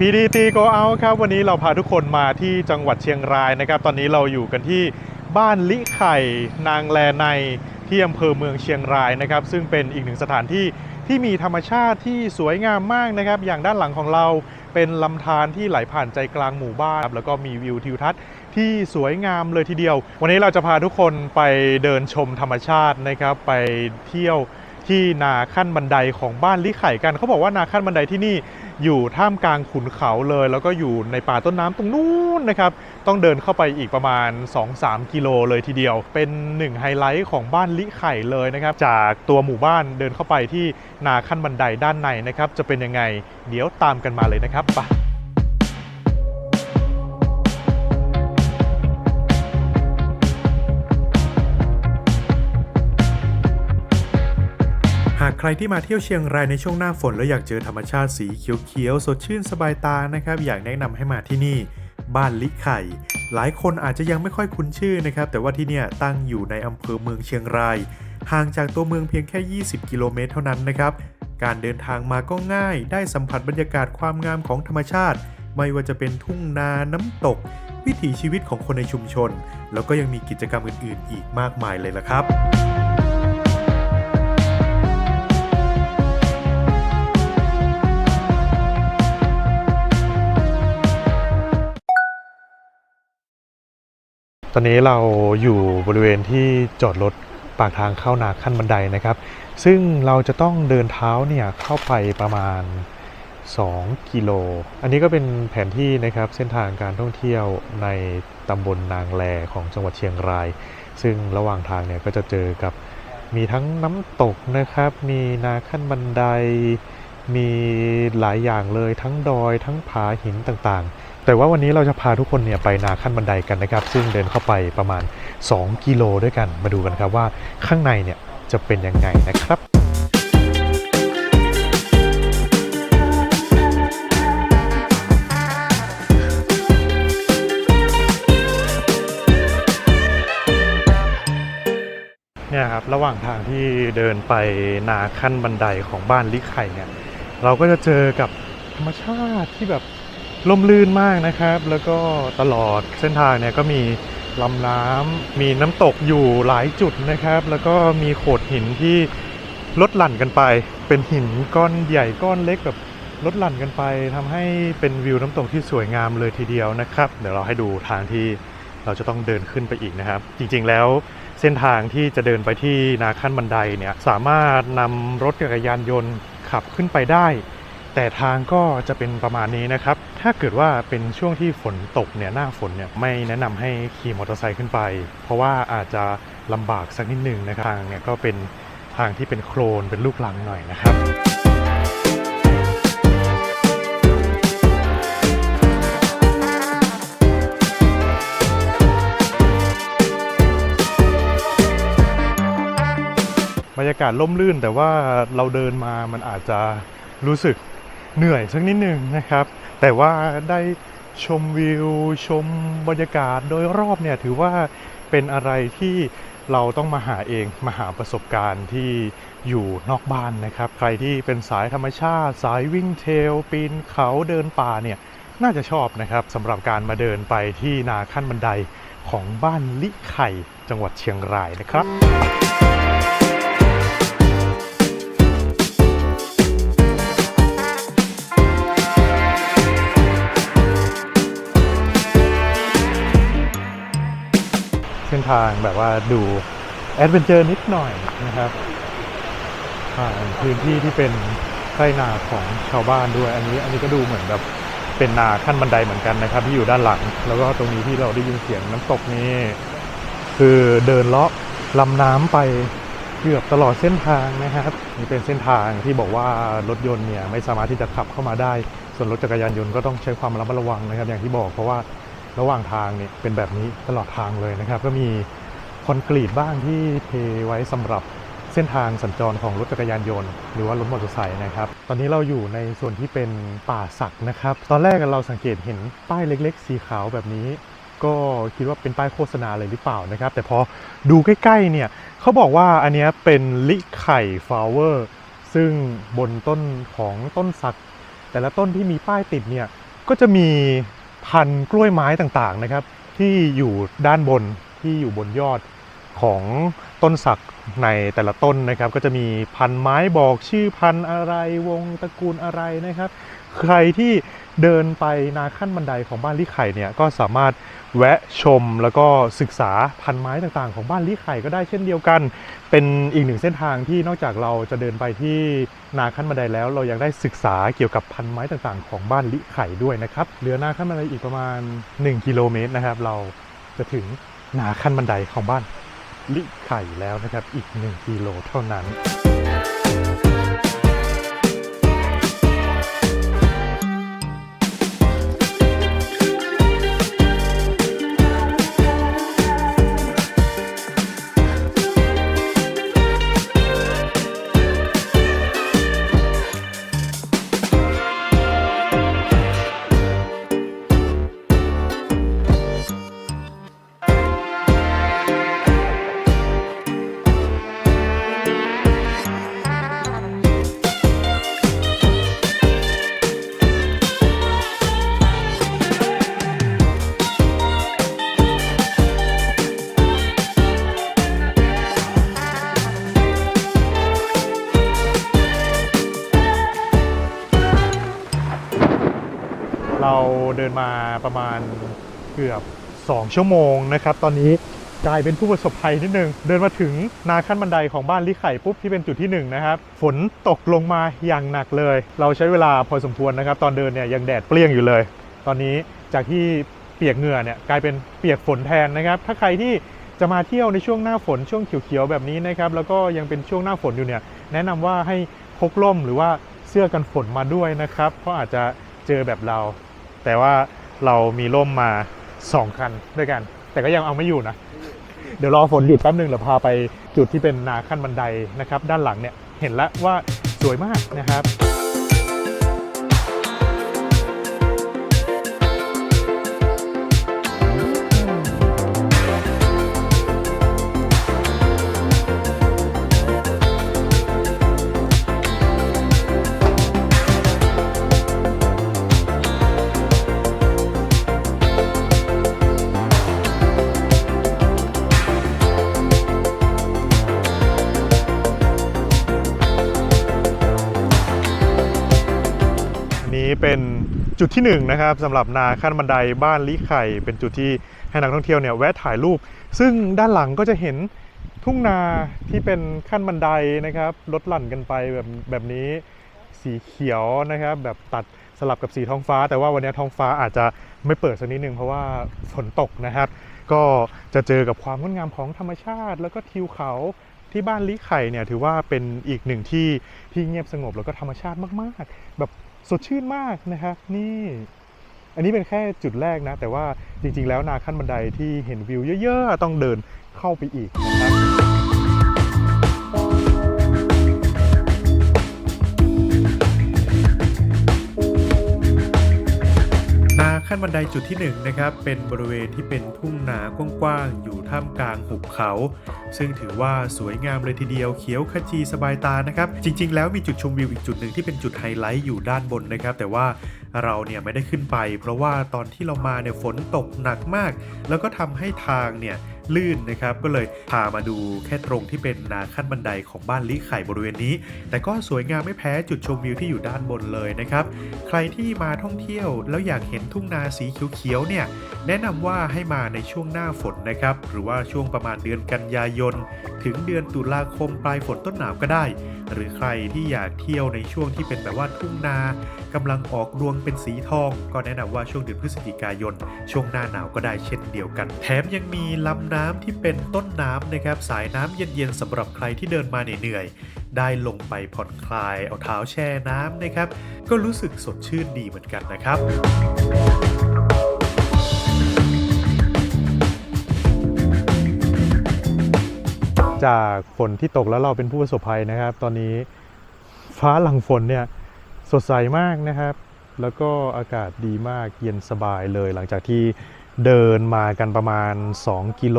PDT Go Out ครับวันนี้เราพาทุกคนมาที่จังหวัดเชียงรายนะครับ ตอนนี้เราอยู่กันที่บ้านลิไข่ นางแลในที่อำเภอเมืองเชียงรายนะครับ ซึ่งเป็นอีกหนึ่งสถานที่ที่มีธรรมชาติที่สวยงามมากนะครับ อย่างด้านหลังของเราเป็นลำธารที่ไหลผ่านใจกลางหมู่บ้าน แล้วก็มีวิวทิวทัศน์ที่สวยงามเลยทีเดียว วันนี้เราจะพาทุกคนไปเดินชมธรรมชาตินะครับไปเที่ยว ที่นาขั้นบันไดของบ้านลิไข่กัน เขาบอกว่านาขั้นบันไดที่นี่อยู่ท่ามกลางขุนเขาเลย แล้วก็อยู่ในป่าต้นน้ำตรงนู้นนะครับ ต้องเดินเข้าไปอีกประมาณ 2-3 กิโลเลยทีเดียว เป็นหนึ่งไฮไลท์ของบ้านลิไข่เลยนะครับ จากตัวหมู่บ้านเดินเข้าไปที่นาขั้นบันไดด้านในนะครับ จะเป็นยังไง เดี๋ยวตามกันมาเลยนะครับไป รที่มาเที่ยวเชียงรายในช่วงหน้าฝนแล้วอยากเจอธรรมชาติสีเขียวๆ สดชื่นสบายตานะครับ อยากแนะนำให้มาที่นี่ บ้านลิไข่ หลายคนอาจจะยังไม่ค่อยคุ้นชื่อนะครับ แต่ว่าที่เนี่ยตั้งอยู่ในอำเภอเมืองเชียงราย ห่างจากตัวเมืองเพียงแค่ 20 กิโลเมตรเท่านั้นนะครับ การเดินทางมาก็ง่าย ได้สัมผัสบรรยากาศความงามของธรรมชาติ ไม่ว่าจะเป็นทุ่งนาน้ำตก วิถีชีวิตของคนในชุมชน แล้วก็ยังมีกิจกรรมอื่น ๆ อีกมากมายเลยละครับ ตอนนี้เราอยู่บริเวณที่จอดรถปากทางเข้านาขั้นบันไดนะครับ ซึ่งเราจะต้องเดินเท้าเนี่ยเข้าไปประมาณ 2 กิโล อันนี้ก็เป็นแผนที่นะครับเส้นทางการท่องเที่ยวในตำบลนางแลของจังหวัดเชียงราย ซึ่งระหว่างทางเนี่ยก็จะเจอกับมีทั้งน้ำตกนะครับ มีนาขั้นบันได มีหลายอย่างเลยทั้งดอยทั้งผาหินต่างๆ แต่ว่าวันนี้เราจะพาทุกคนเนี่ยไปนาขั้นบันไดกันนะครับ ซึ่งเดินเข้าไปประมาณ 2 กิโลด้วยกันมาดูกันครับว่าข้างในเนี่ยจะเป็นยังไงนะครับเนี่ยครับระหว่างทางที่เดินไปนาขั้นบันไดของบ้านลิไข่เนี่ยเราก็จะเจอกับธรรมชาติที่แบบ ล่มลื่นมากนะครับ แล้วก็ตลอดเส้นทางเนี่ยก็มีลำน้ำมีน้ำตกอยู่หลายจุดนะครับ แล้วก็มีโขดหินที่ลดหลั่นกันไป เป็นหินก้อนใหญ่ก้อนเล็กแบบลดหลั่นกันไปทำให้เป็นวิวน้ำตกที่สวยงามเลยทีเดียวนะครับ เดี๋ยวเราให้ดูทางที่เราจะต้องเดินขึ้นไปอีกนะครับ จริงๆแล้วเส้นทางที่จะเดินไปที่นาขั้นบันไดเนี่ยสามารถนำรถจักรยานยนต์ขับขึ้นไปได้ แต่ทางก็จะเป็นประมาณนี้นะครับ ถ้าเกิดว่าเป็นช่วงที่ฝนตกเนี่ยหน้าฝนเนี่ยไม่แนะนำให้ขี่มอเตอร์ไซค์ขึ้นไป เพราะว่าอาจจะลำบากสักนิดหนึ่งนะครับทางเนี่ยก็เป็นทางที่เป็นโคลนเป็นลูกลังหน่อยนะครับบรรยากาศล่มลื่นแต่ว่าเราเดินมามันอาจจะรู้สึก เหนื่อยสักนิดหนึ่งนะครับ แต่ว่าได้ชมวิว ชมบรรยากาศโดยรอบเนี่ยถือว่าเป็นอะไรที่เราต้องมาหาเองมาหาประสบการณ์ที่อยู่นอกบ้านนะครับ ใครที่เป็นสายธรรมชาติ สายวิ่งเทลปีนเขาเดินป่าเนี่ยน่าจะชอบนะครับสำหรับการมาเดินไปที่นาขั้นบันไดของบ้านลิไข่จังหวัดเชียงรายนะครับ ทางแบบว่าดูแอดเวนเจอร์นิดหน่อยนะครับผ่านพื้นที่ที่เป็นไร่นาของชาวบ้านด้วย อันนี้อันนี้ก็ดูเหมือนแบบเป็นนาขั้นบันไดเหมือนกันนะครับ ที่อยู่ด้านหลัง แล้วก็ตรงนี้ที่เราได้ยินเสียงน้ำตกนี้ คือเดินเลาะลำน้ำไปเกือบตลอดเส้นทางนะครับนี่เป็นเส้นทางที่บอกว่ารถยนต์เนี่ยไม่สามารถที่จะขับเข้ามาได้ ส่วนรถจักรยานยนต์ก็ต้องใช้ความระมัดระวังนะครับ อย่างที่บอกเพราะว่า ระหว่างทางเนี่ยเป็นแบบนี้ตลอดทางเลยนะครับ ก็มีคอนกรีตบ้างที่เทไว้สำหรับเส้นทางสัญจรของรถจักรยานยนต์หรือว่ารถมอเตอร์ไซค์นะครับ ตอนนี้เราอยู่ในส่วนที่เป็นป่าสักนะครับ ตอนแรกเราสังเกตเห็นป้ายเล็ก ๆ สีขาวแบบนี้ ก็คิดว่าเป็นป้ายโฆษณาเลยหรือเปล่านะครับ แต่พอดูใกล้ๆเนี่ยเขาบอกว่าอันนี้เป็นลิไข่ฟลาวเวอร์ซึ่งบนต้นของต้นสัก แต่ละต้นที่มีป้ายติดเนี่ยก็จะมี พันกล้วยไม้ต่างๆนะครับ ที่อยู่ด้านบนที่อยู่บนยอดของต้นสักในแต่ละต้นนะครับ ก็จะมีพันไม้บอกชื่อพันอะไรวงตระกูลอะไรนะครับ ใครที่เดินไปนาขั้นบันไดของบ้านลิไข่เนี่ยก็สามารถแวะชมแล้วก็ศึกษาพันไม้ต่างๆ ของบ้านลิไข่ก็ได้เช่นเดียวกัน เป็นอีกหนึ่งเส้นทางที่นอกจากเราจะเดินไปที่นาขั้นบันไดแล้ว เรายังได้ศึกษาเกี่ยวกับพันไม้ต่างๆ ของบ้านลิไข่ด้วยนะครับเหลือนาขั้นบันไดอีกประมาณ 1 กิโลเมตรนะครับ เราจะถึงนาขั้นบันไดของบ้านลิไข่แล้วนะครับอีก 1 กิโลเท่านั้น เราเดินมาประมาณเกือบ 2 ชั่วโมงนะครับ ตอนนี้กลายเป็นผู้ประสบภัยนิดนึง เดินมาถึงนาขั้นบันไดของบ้านลิไข่ปุ๊บที่เป็นจุดที่1นะครับ ฝนตกลงมาอย่างหนักเลย เราใช้เวลาพอสมควรนะครับ ตอนเดินเนี่ยยังแดดเปรี้ยงอยู่เลย ตอนนี้จากที่เปียกเหงื่อเนี่ยกลายเป็นเปียกฝนแทนนะครับ ถ้าใครที่จะมาเที่ยวในช่วงหน้าฝนช่วงเขียวๆแบบนี้นะครับ แล้วก็ยังเป็นช่วงหน้าฝนอยู่เนี่ย แนะนำว่าให้พกร่มหรือว่าเสื้อกันฝนมาด้วยนะครับ เพราะอาจจะเจอแบบเรา แต่ว่าเรามีร่มมา 2 คันด้วยกัน แต่ก็ยังเอาไม่อยู่นะ เดี๋ยวรอฝนหยุดแป๊บหนึงเดี๋ยวพาไปจุดที่เป็นนาขั้นบันไดนะครับ ด้านหลังเนี่ยเห็นแล้วว่าสวยมากนะครับ นี้เป็นจุดที่1นงนะครับสำหรับนาขั้นบันไดบ้านลิไข่ เป็นจุดที่ให้นักท่องเที่ยวเนี่ยแวะถ่ายรูป ซึ่งด้านหลังก็จะเห็นทุ่งนาที่เป็นขั้นบันไดนะครับลดหลั่นกันไปแบบแบบนี้สีเขียวนะครับแบบตัดสลับกับสีท้องฟ้า แต่ว่าวันนี้ท้องฟ้าอาจจะไม่เปิดสักนิดนึงเพราะว่าฝนตกนะครับ ก็จะเจอกับความงดงามของธรรมชาติ แล้วก็ทิวเขาที่บ้านลิไข่เนี่ยถือว่าเป็นอีกหนึ่งที่ที่เงียบสงบแล้วก็ธรรมชาติมาก ๆ แบบ สดชื่นมากนะครับนี่อันนี้เป็นแค่จุดแรกนะ แต่ว่าจริงๆ แล้วนาขั้นบันไดที่เห็นวิวเยอะๆ ต้องเดินเข้าไปอีกนะครับ ขั้นบันไดจุดที่1นงนะครับเป็นบริเวณที่เป็นทุ่งนากว้างๆอยู่ท่ามกลางหุบเขา ซึ่งถือว่าสวยงามเลยทีเดียวเขียวขจีสบายตานะครับจริง ๆ แล้วมีจุดชมวิวอีกจุดหนึ่งที่เป็นจุดไฮไลท์อยู่ด้านบนนะครับ แต่ว่าเราเนี่ยไม่ได้ขึ้นไป เพราะว่าตอนที่เรามาเนี่ยฝนตกหนักมาก แล้วก็ทำให้ทางเนี่ย ลื่นนะครับ ก็เลยพามาดูแค่ตรงที่เป็นนาขั้นบันไดของบ้านลิไข่บริเวณนี้ แต่ก็สวยงามไม่แพ้จุดชมวิวที่อยู่ด้านบนเลยนะครับ ใครที่มาท่องเที่ยวแล้วอยากเห็นทุ่งนาสีเขียวๆเนี่ยแนะนำว่าให้มาในช่วงหน้าฝนนะครับ หรือว่าช่วงประมาณเดือนกันยายน ถึงเดือนตุลาคมปลายฝนต้นหนาวก็ได้ หรือใครที่อยากเที่ยวในช่วงที่เป็นแบบว่าทุ่งนากำลังออกรวงเป็นสีทอง ก็แนะนำว่าช่วงเดือนพฤศจิกายน ช่วงหน้าหนาวก็ได้เช่นเดียวกัน แถมยังมีลำน้ำที่เป็นต้นน้ำนะครับสายน้ำเย็นๆสำหรับใครที่เดินมาเหนื่อยๆได้ลงไปผ่อนคลาย เอาเท้าแช่น้ำนะครับ ก็รู้สึกสดชื่นดีเหมือนกันนะครับจากฝนที่ตกแล้วเราเป็นผู้ประสบภัยนะครับ ตอนนี้ฟ้าหลังฝนเนี่ยสดใสมากนะครับ แล้วก็อากาศดีมากเย็นสบายเลยหลังจากที่ เดินมากันประมาณ 2 กิโล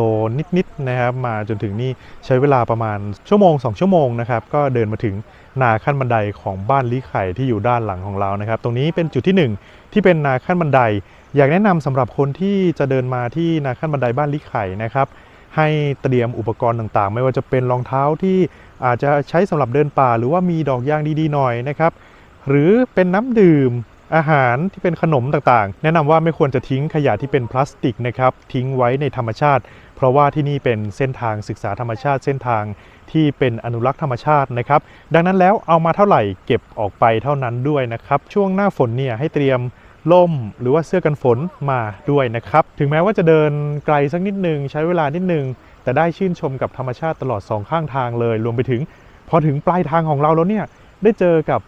นิดๆนะครับ มาจนถึงนี่ใช้เวลาประมาณชั่วโมง 2 ชั่วโมงนะครับ ก็เดินมาถึงนาขั้นบันไดของบ้านลิไข่ที่อยู่ด้านหลังของเรานะครับ ตรงนี้เป็นจุดที่หนึ่งที่เป็นนาขั้นบันได อยากแนะนำสำหรับคนที่จะเดินมาที่นาขั้นบันไดบ้านลิไข่นะครับให้เตรียมอุปกรณ์ต่างๆ ไม่ว่าจะเป็นรองเท้าที่อาจจะใช้สำหรับเดินป่า หรือว่ามีดอกยางดีๆหน่อยนะครับหรือเป็นน้ำดื่ม อาหารที่เป็นขนมต่างๆ แนะนำว่าไม่ควรจะทิ้งขยะที่เป็นพลาสติกนะครับทิ้งไว้ในธรรมชาติ เพราะว่าที่นี่เป็นเส้นทางศึกษาธรรมชาติเส้นทางที่เป็นอนุรักษ์ธรรมชาตินะครับ ดังนั้นแล้วเอามาเท่าไหร่เก็บออกไปเท่านั้นด้วยนะครับ ช่วงหน้าฝนเนี่ยให้เตรียมล่มหรือว่าเสื้อกันฝนมาด้วยนะครับ ถึงแม้ว่าจะเดินไกลสักนิดนึงใช้เวลานิดนึง แต่ได้ชื่นชมกับธรรมชาติตลอดสองข้างทางเลย รวมไปถึง พอถึงปลายทางของเราแล้วเนี่ยได้เจอกับ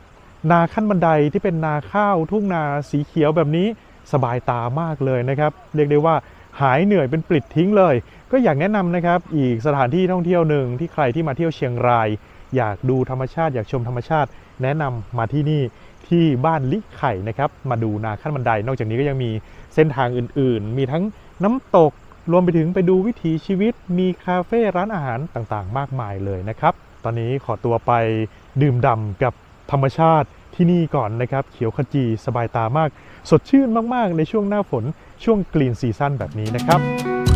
นาขั้นบันไดที่เป็นนาข้าวทุ่งนาสีเขียวแบบนี้สบายตามากเลยนะครับ เรียกได้ว่าหายเหนื่อยเป็นปลิดทิ้งเลย ก็อยากแนะนำนะครับอีกสถานที่ท่องเที่ยวหนึ่งที่ใครที่มาเที่ยวเชียงราย อยากดูธรรมชาติอยากชมธรรมชาติ แนะนำมาที่นี่ที่บ้านลิไข่นะครับมาดูนาขั้นบันได นอกจากนี้ก็ยังมีเส้นทางอื่นๆ มีทั้งน้ำตกรวมไปถึงไปดูวิถีชีวิต มีคาเฟ่ร้านอาหารต่างๆ มากมายเลยนะครับ ตอนนี้ขอตัวไปดื่มด่ำกับ ธรรมชาติที่นี่ก่อนนะครับ เขียวขจีสบายตามาก สดชื่นมาก ๆ ในช่วงหน้าฝนช่วงกรีนซีซั่นแบบนี้นะครับ